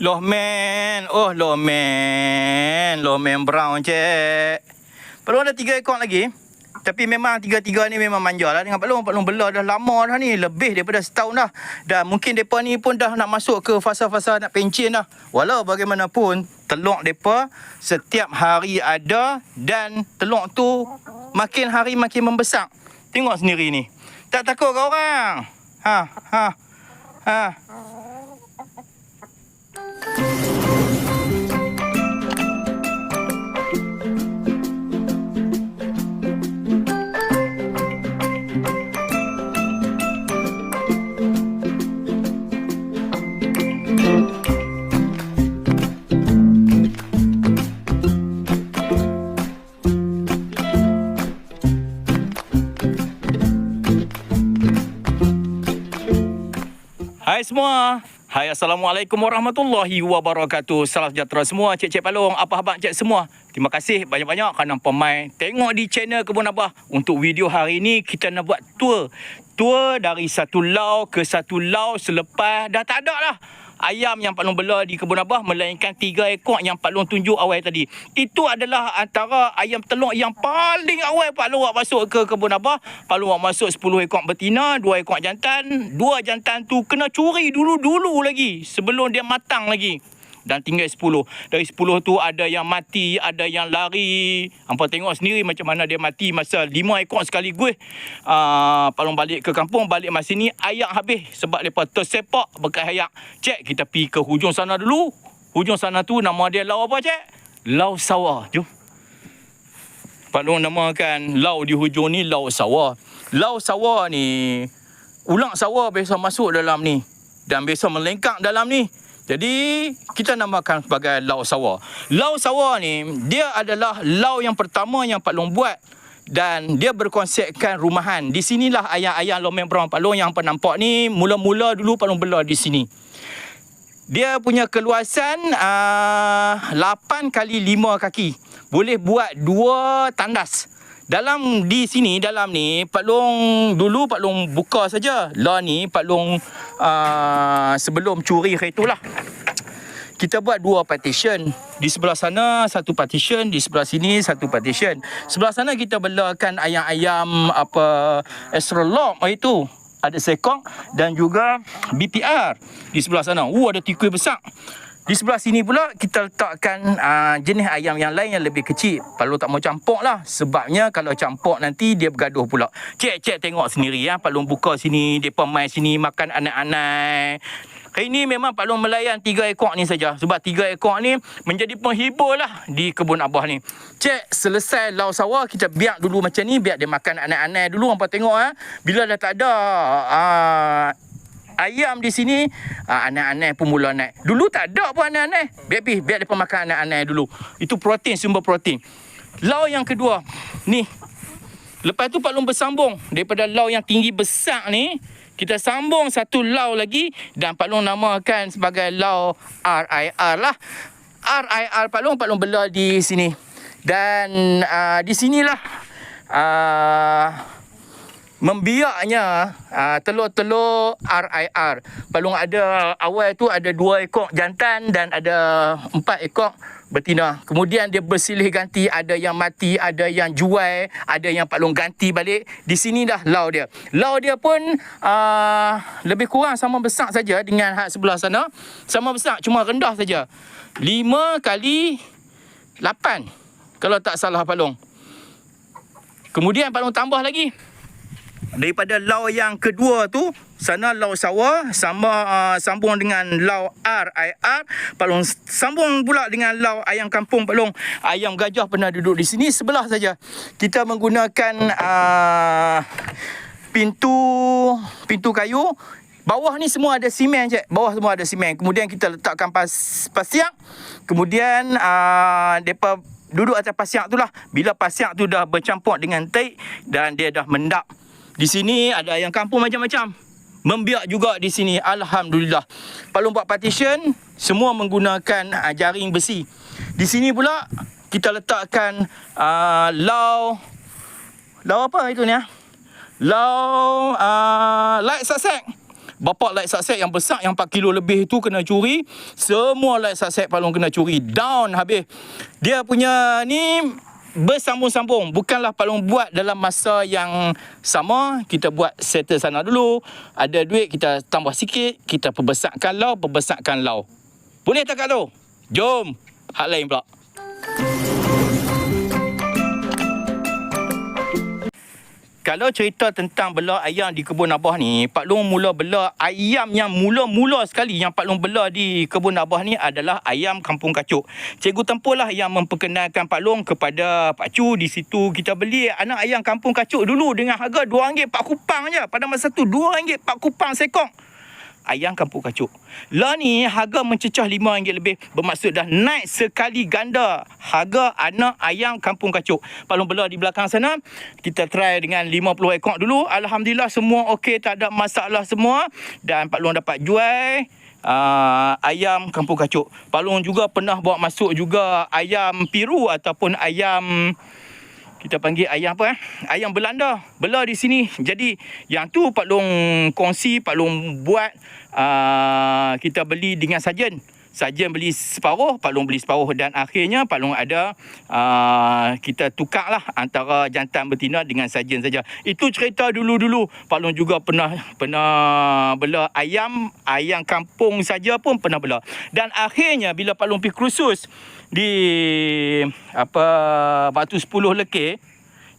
Loh man. Oh loh man. Loh man brown cek. Perlu ada tiga ekor lagi. Tapi memang tiga-tiga ni memang manja lah dengan Pak Long. Pak Long bela dah lama dah ni. Lebih daripada setahun dah. Dan mungkin mereka ni pun dah nak masuk ke fasa-fasa nak pencin dah. Walau bagaimanapun, telur mereka setiap hari ada dan telur tu makin hari makin membesar. Tengok sendiri ni. Tak takut kau orang? Ha, ha, ha. Semua. Hai Assalamualaikum warahmatullahi wabarakatuh. Salam sejahtera semua. Cik-cik Palung, apa khabar cik semua? Terima kasih banyak-banyak kerana pemain tengok di channel Kebun Abah. Untuk video hari ini kita nak buat tour. Tour dari satu lau ke satu lau selepas dah tak ada lah ayam yang Pak Long bela di kebun abah melainkan tiga ekor yang Pak Long tunjuk awal tadi. Itu adalah antara ayam telur yang paling awal Pak Long masuk ke kebun abah. Pak Long masuk 10 ekor betina, 2 ekor jantan. Dua jantan tu kena curi dulu-dulu lagi sebelum dia matang lagi. Dan tinggal 10. Dari 10 tu ada yang mati, ada yang lari. Hampa tengok sendiri macam mana dia mati masa 5 ekor sekaligus. Uh, Palung balik ke kampung, balik masa ni ayak habis. Sebab mereka tersepak bekas ayak. Cek, kita pergi ke hujung sana dulu. Hujung sana tu nama dia lau apa cek? Lau sawah. Jom. Pak Long namakan lau di hujung ni lau sawah. Lau sawah ni, ulang sawah biasa masuk dalam ni. Dan biasa melengkak dalam ni. Jadi kita namakan sebagai lau sawah. Lau sawah ni dia adalah lau yang pertama yang Pak Long buat dan dia berkonsepkan rumahan. Di sinilah ayam-ayam lomen brown Pak Long yang apa nampak ni mula-mula dulu Pak Long bela di sini. Dia punya keluasan uh, 8 kali 5 kaki. Boleh buat dua tandas. Dalam di sini dalam ni Pak Long dulu Pak Long buka saja. Lah ni Pak Long uh, sebelum curi kereta lah. Kita buat dua partition. Di sebelah sana satu partition, di sebelah sini satu partition. Sebelah sana kita belakan ayam-ayam apa astrolog itu ada sekong dan juga BPR di sebelah sana. Uh ada tikus besar. Di sebelah sini pula kita letakkan uh, jenis ayam yang lain yang lebih kecil. Kalau tak mau campur lah. Sebabnya kalau campur nanti dia bergaduh pula. Cek, cek tengok sendiri ya. Long buka sini, dia main sini, makan anak-anak. Hari ini memang Pak Long melayan tiga ekor ni saja. Sebab tiga ekor ni menjadi penghibur lah di kebun abah ni. Cek, selesai lau sawah, kita biar dulu macam ni. Biar dia makan anak-anak dulu. Hampa tengok ha. Bila dah tak ada... Uh, ayam di sini uh, anak-anak pun mula naik. Dulu tak ada pun anak-anak. Pergi, biar depa makan anak-anak dulu. Itu protein, sumber protein. Lau yang kedua, ni. Lepas tu Pak Long bersambung daripada lau yang tinggi besar ni, kita sambung satu lau lagi dan Pak Long namakan sebagai lau RIR lah. RIR Pak Long, Pak Long bela di sini. Dan uh, di sinilah uh, membiaknya uh, telur-telur RIR. Palung ada awal tu ada dua ekor jantan dan ada empat ekor betina. Kemudian dia bersilih ganti, ada yang mati, ada yang jual, ada yang palung ganti balik. Di sini dah lau dia. Lau dia pun uh, lebih kurang sama besar saja dengan hak sebelah sana. Sama besar, cuma rendah saja. 5 kali 8 kalau tak salah palung. Kemudian palung tambah lagi daripada lau yang kedua tu sana lau sawah sama uh, sambung dengan lau RIR palung sambung pula dengan lau ayam kampung palung ayam gajah pernah duduk di sini sebelah saja kita menggunakan uh, pintu pintu kayu Bawah ni semua ada simen je. Bawah semua ada simen. Kemudian kita letakkan pas pasiak. Kemudian uh, depa duduk atas pasiak tu lah. Bila pasiak tu dah bercampur dengan teik dan dia dah mendap di sini ada ayam kampung macam-macam. Membiak juga di sini. Alhamdulillah. Kalau buat partition, semua menggunakan uh, jaring besi. Di sini pula, kita letakkan uh, lau... Lau apa itu ni? Ah? Lau uh, light sasak. Bapak light success yang besar yang 4 kilo lebih tu kena curi. Semua light success palung kena curi. Down habis. Dia punya ni bersambung-sambung. Bukanlah palung buat dalam masa yang sama. Kita buat settle sana dulu. Ada duit kita tambah sikit. Kita perbesarkan lau, perbesarkan lau. Boleh tak Kak tu? Jom. Hak lain pula. Kalau cerita tentang bela ayam di kebun Abah ni, Pak Long mula bela ayam yang mula-mula sekali yang Pak Long bela di kebun Abah ni adalah ayam kampung kacuk. Cikgu Tempur lah yang memperkenalkan Pak Long kepada Pak Cu di situ. Kita beli anak ayam kampung kacuk dulu dengan harga RM2 Pak Kupang je. Pada masa tu RM2 Pak Kupang sekong ayam kampung kacuk. Lah ni harga mencecah RM5 lebih. Bermaksud dah naik sekali ganda harga anak ayam kampung kacuk. Palung bela di belakang sana, kita try dengan 50 ekor dulu. Alhamdulillah semua okey, tak ada masalah semua. Dan Pak Long dapat jual uh, ayam kampung kacuk. Pak Long juga pernah bawa masuk juga ayam piru ataupun ayam kita panggil ayam apa eh? Ayam Belanda. Bela di sini. Jadi yang tu Pak Long kongsi, Pak Long buat uh, kita beli dengan sajen. Sajen beli separuh, Pak Long beli separuh dan akhirnya Pak Long ada uh, kita tukarlah antara jantan betina dengan sajen saja. Itu cerita dulu-dulu. Pak Long juga pernah pernah bela ayam, ayam kampung saja pun pernah bela. Dan akhirnya bila Pak Long pergi kursus di apa Batu 10 Lekir,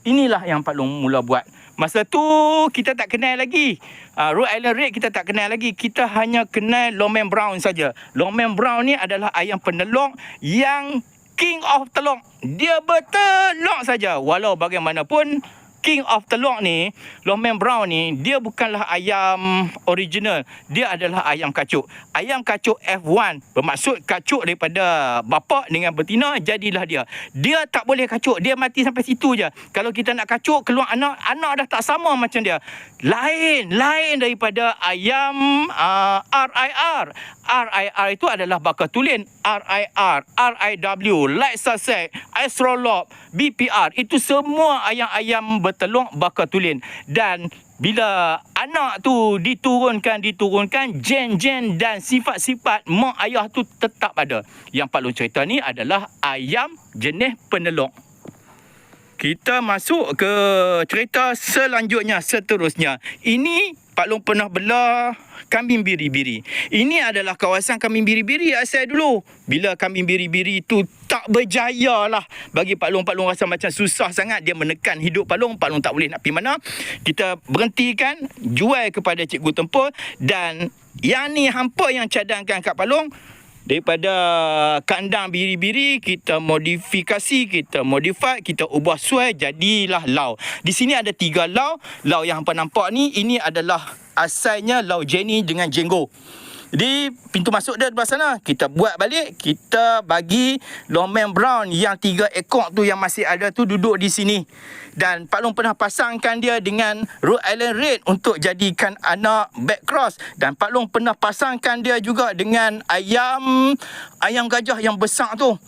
inilah yang Pak Long mula buat. Masa tu kita tak kenal lagi. Uh, Rhode Island Red kita tak kenal lagi. Kita hanya kenal Longman Brown saja. Longman Brown ni adalah ayam penelok yang king of telok. Dia bertelok saja. Walau bagaimanapun king of telur ni, Longman Brown ni, dia bukanlah ayam original. Dia adalah ayam kacuk. Ayam kacuk F1. Bermaksud kacuk daripada bapa dengan betina, jadilah dia. Dia tak boleh kacuk. Dia mati sampai situ je. Kalau kita nak kacuk, keluar anak, anak dah tak sama macam dia. Lain, lain daripada ayam uh, RIR. RIR itu adalah bakar tulen. RIR, RIW, Light Sussex, Astrolog, BPR. Itu semua ayam-ayam bertelur bakar tulen. Dan bila anak tu diturunkan, diturunkan, gen-gen dan sifat-sifat mak ayah tu tetap ada. Yang Pak Long cerita ni adalah ayam jenis penelok. Kita masuk ke cerita selanjutnya, seterusnya. Ini Pak Long pernah bela kambing biri-biri. Ini adalah kawasan kambing biri-biri asal dulu. Bila kambing biri-biri itu tak berjaya lah bagi Pak Long. Pak Long rasa macam susah sangat dia menekan hidup Pak Long. Pak Long tak boleh nak pergi mana. Kita berhentikan, jual kepada Cikgu Tempur dan yang ni hampa yang cadangkan kat Pak Long daripada kandang biri-biri kita modifikasi kita modify kita ubah suai jadilah lau. Di sini ada tiga lau. Lau yang hampa nampak ni ini adalah asalnya lau Jenny dengan Jenggo di pintu masuk dia di sana kita buat balik kita bagi Longman Brown yang tiga ekor tu yang masih ada tu duduk di sini dan Pak Long pernah pasangkan dia dengan Rhode Island Red untuk jadikan anak back cross dan Pak Long pernah pasangkan dia juga dengan ayam ayam gajah yang besar tu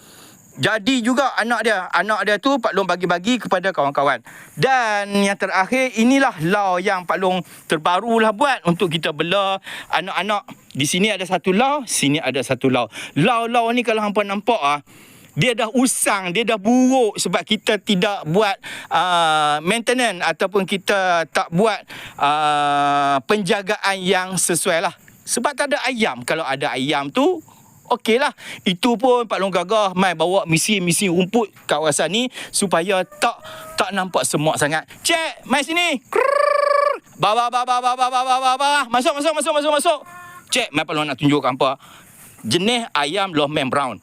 jadi juga anak dia. Anak dia tu Pak Long bagi-bagi kepada kawan-kawan. Dan yang terakhir inilah law yang Pak Long terbarulah buat untuk kita bela anak-anak. Di sini ada satu law, sini ada satu law. Law-law ni kalau hampa nampak ah dia dah usang, dia dah buruk sebab kita tidak buat uh, maintenance ataupun kita tak buat uh, penjagaan yang sesuai lah. Sebab tak ada ayam. Kalau ada ayam tu, okey lah. Itu pun Pak Long Gagah mai bawa misi-misi rumput kawasan ni supaya tak tak nampak semak sangat. Cek, mai sini. Ba ba ba ba ba ba ba ba ba. Masuk masuk masuk masuk masuk. Cek, mai Long nak tunjuk apa? Jenis ayam Lohman Brown.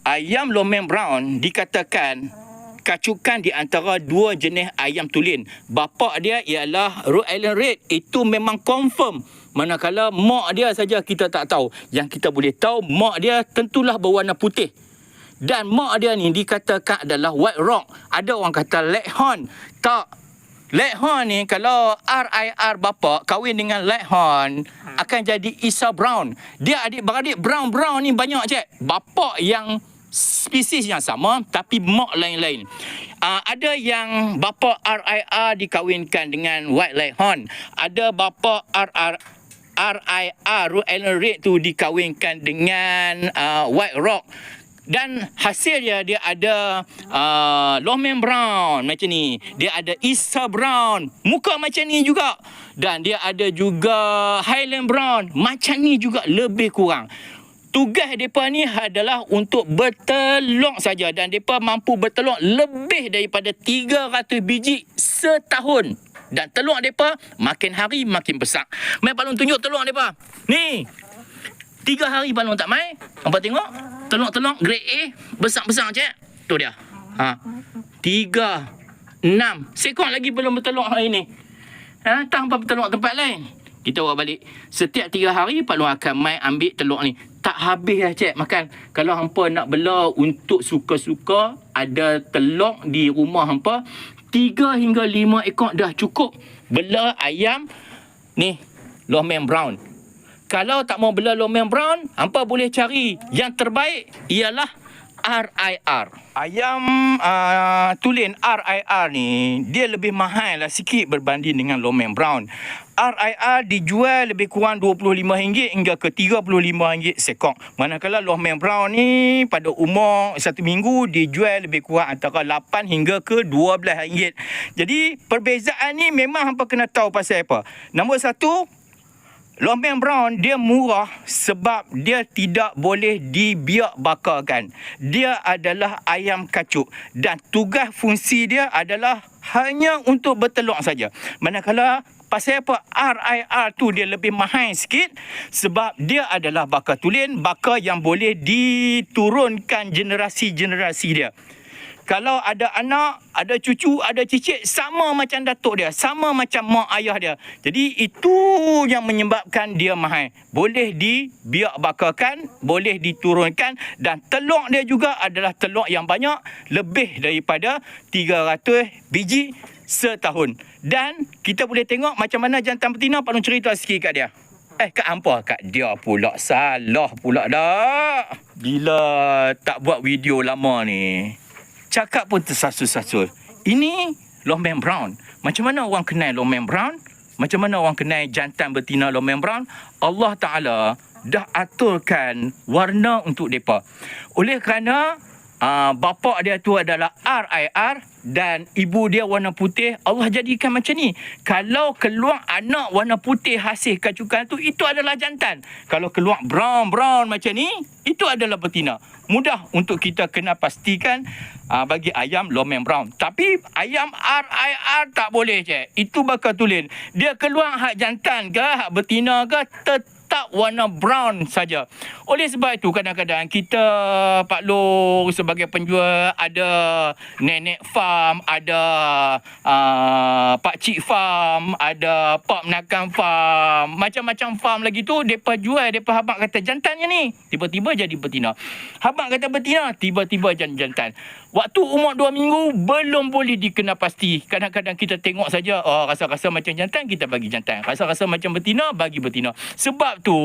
Ayam Lohman Brown dikatakan kacukan di antara dua jenis ayam tulen. Bapa dia ialah Rhode Island Red. Itu memang confirm. Manakala mak dia saja kita tak tahu. Yang kita boleh tahu mak dia tentulah berwarna putih. Dan mak dia ni dikatakan adalah White Rock. Ada orang kata Leghorn. Tak. Leghorn ni kalau RIR bapa kahwin dengan Leghorn akan jadi Isa Brown. Dia adik-beradik Brown-Brown ni banyak cik. Bapa yang spesies yang sama tapi mak lain-lain. Uh, ada yang bapa RIR dikahwinkan dengan White Leghorn. Ada bapa RR RIR Root Island Red tu dikahwinkan dengan uh, White Rock dan hasilnya dia ada uh, Lomem Brown macam ni. Dia ada Isa Brown, muka macam ni juga. Dan dia ada juga Highland Brown, macam ni juga lebih kurang. Tugas mereka ni adalah untuk bertelur saja dan mereka mampu bertelur lebih daripada 300 biji setahun. Dan telur mereka makin hari makin besar. Mai Palung tunjuk telur mereka. Ni. Tiga hari Palung tak mai. Nampak tengok? Telur-telur grade A besar-besar cik. Tu dia. Ha. Tiga. Enam. Sekor lagi belum bertelur hari ni. Ha, tak hampa bertelur tempat lain. Kita bawa balik. Setiap tiga hari, Pak Long akan mai ambil telur ni. Tak habis lah, cik, makan. Kalau hampa nak bela untuk suka-suka, ada telur di rumah hampa, tiga hingga lima ekor dah cukup. Bela ayam, ni, Lomem Brown. Kalau tak mau bela Lomem Brown, hampa boleh cari yang terbaik ialah RIR. Ayam uh, tulen RIR ni dia lebih mahal lah sikit berbanding dengan Lomem Brown. RIR dijual lebih kurang RM25 hingga ke RM35 sekok. Manakala Lomem Brown ni pada umur satu minggu dijual lebih kurang antara 8 hingga ke RM12. Jadi perbezaan ni memang hampa kena tahu pasal apa. Nombor satu, Lomeng brown dia murah sebab dia tidak boleh dibiak bakarkan. Dia adalah ayam kacuk dan tugas fungsi dia adalah hanya untuk bertelur saja. Manakala pasal apa RIR tu dia lebih mahal sikit sebab dia adalah bakar tulen, bakar yang boleh diturunkan generasi-generasi dia kalau ada anak, ada cucu, ada cicit sama macam datuk dia, sama macam mak ayah dia. Jadi itu yang menyebabkan dia mahal. Boleh dibiak bakarkan, boleh diturunkan dan telur dia juga adalah telur yang banyak, lebih daripada 300 biji setahun. Dan kita boleh tengok macam mana jantan betina, Pak Long cerita sikit kat dia. Eh, kat hampa? Kat dia pula. Salah pula dah. Bila tak buat video lama ni, cakap pun tersasul-sasul. Ini Lomem Brown. Macam mana orang kenal Lomem Brown? Macam mana orang kenal jantan betina Lomem Brown? Allah Ta'ala dah aturkan warna untuk mereka. Oleh kerana uh, bapa dia tu adalah RIR dan ibu dia warna putih, Allah jadikan macam ni. Kalau keluar anak warna putih hasil kacukan tu, itu adalah jantan. Kalau keluar brown-brown macam ni, itu adalah betina. Mudah untuk kita kena pastikan uh, bagi ayam lomeng brown. Tapi ayam RIR tak boleh je. Itu bakal tulen. Dia keluar hak jantan ke, hak betina ke, tetap warna brown saja. Oleh sebab itu kadang-kadang kita Pak Long sebagai penjual ada nenek farm, ada uh, Pak Cik farm, ada Pak Menakam farm, macam-macam farm lagi tu depa jual depa habaq kata jantannya ni. Tiba-tiba jadi betina. Habaq kata betina, tiba-tiba jadi jantan. Waktu umur 2 minggu belum boleh dikenal pasti. Kadang-kadang kita tengok saja oh rasa-rasa macam jantan kita bagi jantan. Rasa-rasa macam betina bagi betina. Sebab tu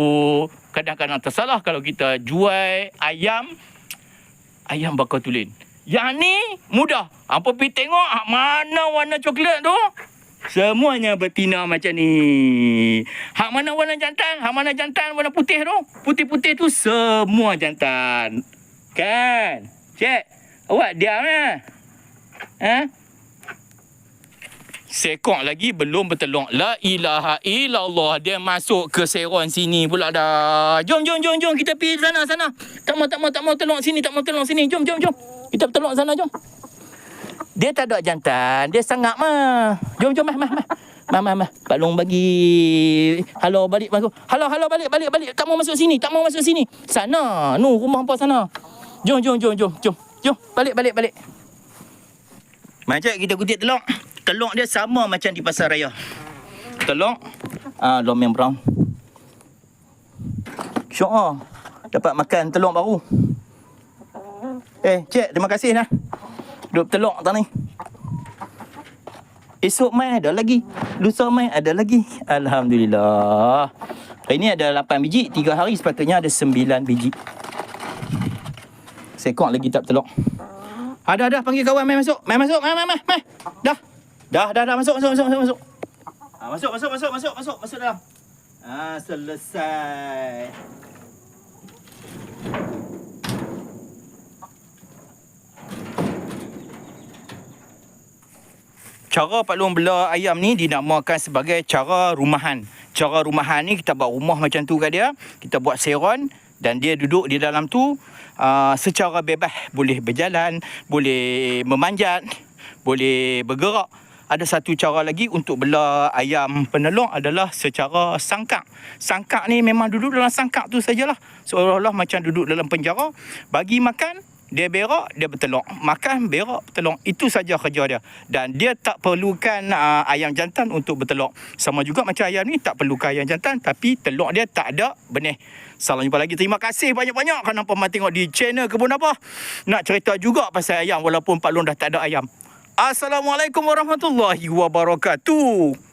kadang-kadang tersalah kalau kita jual ayam ayam bakar tulen. Yang ni mudah. Apa pergi tengok ah, mana warna coklat tu? Semuanya betina macam ni. Hak mana warna jantan? Hak mana jantan warna putih tu? Putih-putih tu semua jantan. Kan? Cik, awak diam ya? Ha? Sekok lagi belum bertelur. La ilaha illallah. Dia masuk ke seron sini pula dah. Jom, jom, jom, jom. Kita pergi sana, sana. Tak mau, tak mau, tak mau telur sini. Tak mau telur sini. Jom, jom, jom. Kita bertelur sana, jom. Dia tak ada jantan. Dia sangat mah. Jom, jom, mah, mah, mah. Mah, mah, mah. Pak Long bagi... Halo, balik. Halo, halo, balik, balik, balik. Tak mau masuk sini. Tak mau masuk sini. Sana. Nu, rumah apa sana. Jom, jom, jom, jom, jom. Jom, balik, balik, balik. Macam kita kutip telur. Telur dia sama macam di pasar raya. Telur ah uh, lomeng brown. Syok ah. Dapat makan telur baru. Eh, cik, terima kasih nah. Duk telur tak ni. Esok mai ada lagi. Lusa mai ada lagi. Alhamdulillah. Hari ni ada 8 biji. 3 hari sepatutnya ada 9 biji. Sekok lagi tak bertelur. Ada ada panggil kawan mai masuk. Mai masuk, mai mai mai. mai. Dah. Dah dah dah masuk masuk masuk masuk masuk. Ha, masuk masuk masuk masuk masuk masuk dalam. Ah selesai. Cara Pak Long bela ayam ni dinamakan sebagai cara rumahan. Cara rumahan ni kita buat rumah macam tu kat dia. Kita buat seron dan dia duduk di dalam tu uh, secara bebas. Boleh berjalan, boleh memanjat, boleh bergerak. Ada satu cara lagi untuk bela ayam penelong adalah secara sangkak. Sangkak ni memang duduk dalam sangkak tu sajalah. Seolah-olah macam duduk dalam penjara. Bagi makan, dia berak, dia bertelur. Makan, berak, bertelur. Itu saja kerja dia. Dan dia tak perlukan uh, ayam jantan untuk bertelur. Sama juga macam ayam ni tak perlukan ayam jantan. Tapi telur dia tak ada benih. Salam jumpa lagi. Terima kasih banyak-banyak kerana pemang tengok di channel Kebun Apa. Nak cerita juga pasal ayam walaupun Pak Long dah tak ada ayam. Assalamualaikum warahmatullahi wabarakatuh.